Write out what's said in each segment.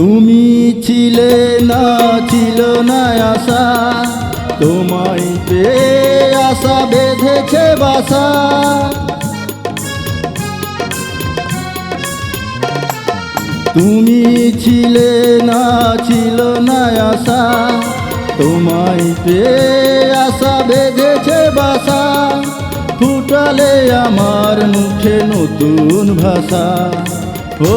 তুমি ছিলে না ছিল না আশা তোমায় পেয়ে আশা বেঁধেছে বাসা। তুমি ছিলে না ছিল না আশা তোমায় পেয়ে আশা বেঁধেছে বাসা। ফুটালে আমার মুখে নতুন ভাষা। ও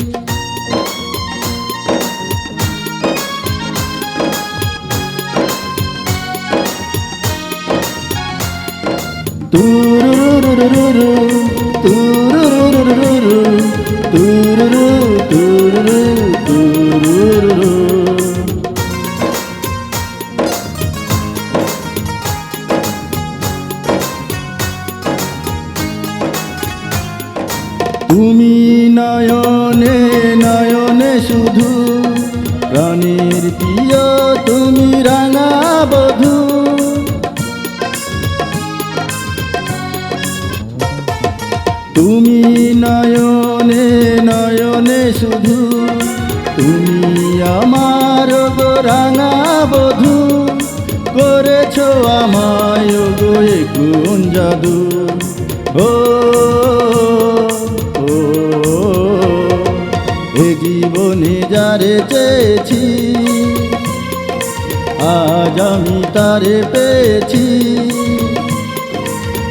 তুমি নয়নে নয়নে শুধু প্রাণীর প্রিয় তুমি নয়নে নয়নে শুধু। তুমি আমার গো রাঙা বধূ। করেছ আমায় গো এ কোন জাদু ও ও। এ জীবনে যারে চেয়েছি, আজ আমি তারে পেয়েছি।